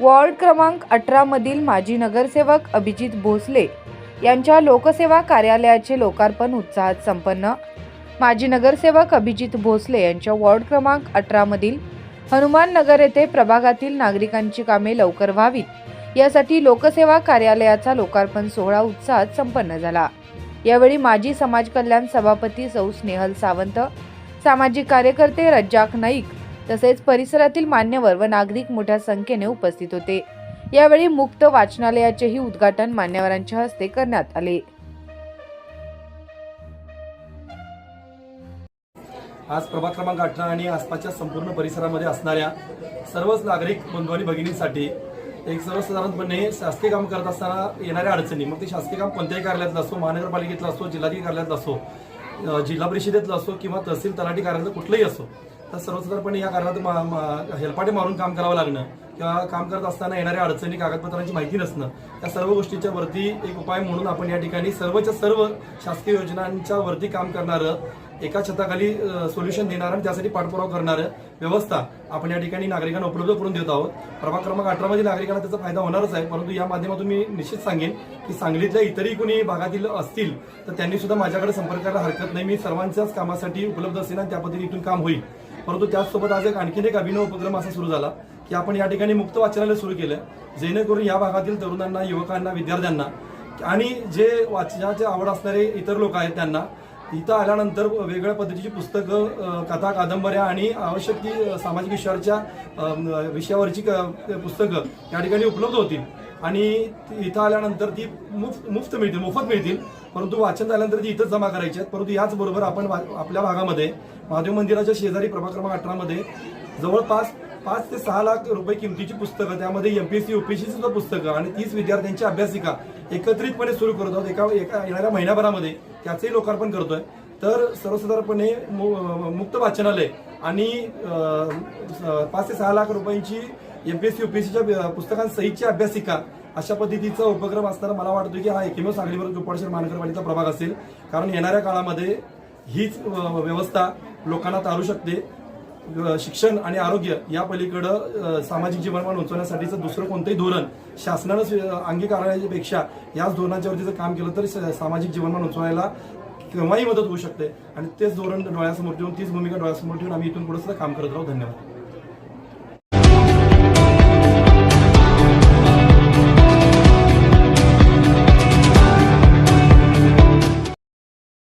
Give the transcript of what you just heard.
Ward क्रमांक अठरामधील माजी नगरसेवक अभिजित भोसले यांच्या लोकसेवा कार्यालयाचे लोकार्पण उत्साहात संपन्न. माजी नगरसेवक अभिजित भोसले यांच्या वॉर्ड क्रमांक अठरामधील हनुमान नगर येथे प्रभागातील नागरिकांची कामे लवकर व्हावीत. यासाठी लोकसेवा कार्यालयाचा लोकार्पण सोहळा उत्साहात संपन्न झाला. यावेळी माजी समाज कल्याण सभापती सौ. स्नेहल सावंत सामाजिक कार्यकर्ते रज्जाक नाईक तसेच परिसरातील मान्यवर व नागरिक मोठ्या संख्येने उपस्थित होते. यावेळी मुक्त वाचनालयाचेही उद्घाटन मान्यवरांच्या हस्ते करण्यात आले. आज प्रभाग क्रमांक अठरा आणि आसपासच्या संपूर्ण परिसरामध्ये असणाऱ्या सर्वच नागरिक बंधू आणि भगिनींसाठी एक सर्वसाधारणपणे शासकीय काम करत असताना येणाऱ्या अडचणी मग ते शासकीय काम कोणत्याही कार्यालयातलं असो महानगरपालिकेतलं असो जिल्हाधिकारी कार्यालयातलं असो जिल्हा परिषदेतलं असो किंवा तहसील तलाठी कार्यालयातलं कुठलंही असो तर सर्वसाधारणपणे या कारणात मा- मा- हेलपाटे मारून काम करावं लागणं किंवा काम करत असताना येणाऱ्या अडचणी कागदपत्रांची माहिती नसणं या सर्व गोष्टीच्या वरती एक उपाय म्हणून आपण या ठिकाणी सर्वच्या सर्व शासकीय योजनांच्या वरती काम करणारं एका छताखाली सोल्युशन देणारं आणि त्यासाठी पाठपुरावा करणारं व्यवस्था आपण या ठिकाणी नागरिकांना उपलब्ध करून देत आहोत. प्रभाग क्रमांक अठरामध्ये नागरिकांना त्याचा फायदा होणारच आहे परंतु या माध्यमातून मी निश्चित सांगेन की सांगलीतल्या इतरही कोणी भागातील असतील तर त्यांनी सुद्धा माझ्याकडे संपर्क करायला हरकत नाही. मी सर्वांच्याच कामासाठी उपलब्ध असेल आणि त्या पद्धतीने इथून काम होईल. परंतु त्याचसोबत आज एक आणखीन एक अभिनव उपक्रम असा सुरू झाला की आपण या ठिकाणी मुक्त वाचनालय सुरू केलं जेणेकरून या भागातील तरुणांना युवकांना विद्यार्थ्यांना आणि जे वाचनाचे आवड असणारे इतर लोक आहेत त्यांना इथं आल्यानंतर वेगळ्या पद्धतीची पुस्तकं कथा कादंबऱ्या आणि आवश्यक ती सामाजिक विषयाच्या विषयावरची क- पुस्तकं या ठिकाणी उपलब्ध होतील. आणि इथं आल्यानंतर ती मुफ्त मुफ्त मिळतील मोफत मिळतील. परंतु वाचन झाल्यानंतर ती इथंच जमा करायची आहेत परंतु याचबरोबर आपण वा- आपल्या भागामध्ये महादेव मंदिराच्या शेजारी प्रभाग क्रमांक अठरामध्ये जवळपास पाच ते सहा लाख रुपये किमतीची पुस्तकं त्यामध्ये एमपीएससी युपीएससी सुद्धा पुस्तकं आणि तीस विद्यार्थ्यांची अभ्यासिका एकत्रितपणे सुरू करत आहोत. एका एका येणाऱ्या महिन्याभरामध्ये त्याचंही लोकार्पण करतोय. तर सर्वसाधारणपणे मु- मुक्त वाचनालय आणि पाच ते सहा लाख रुपयांची एमपीएससी युपीएससीच्या पुस्तकांसहितची अभ्यासिका अशा पद्धतीचा उपक्रम असताना मला वाटतं की हा एकमेव सांगलीवर चोपाडशेर महानगरपालिका प्रभाग असेल. कारण येणाऱ्या काळामध्ये हीच व्यवस्था लोकांना तारू शकते. शिक्षण आणि आरोग्य या पलीकडं सामाजिक जीवनमान उंचवण्यासाठीचं दुसरं कोणतंही धोरण शासनानं अंगीकारण्यापेक्षा याच धोरणाच्यावरती जर काम केलं तर सामाजिक जीवनमान उंचवायला केव्हाही मदत होऊ शकते. आणि तेच धोरण डोळ्यासमोर ठेवून तीच भूमिका डोळ्यासमोर ठेवून आम्ही इथून पुढे सुद्धा काम करत राहू. धन्यवाद.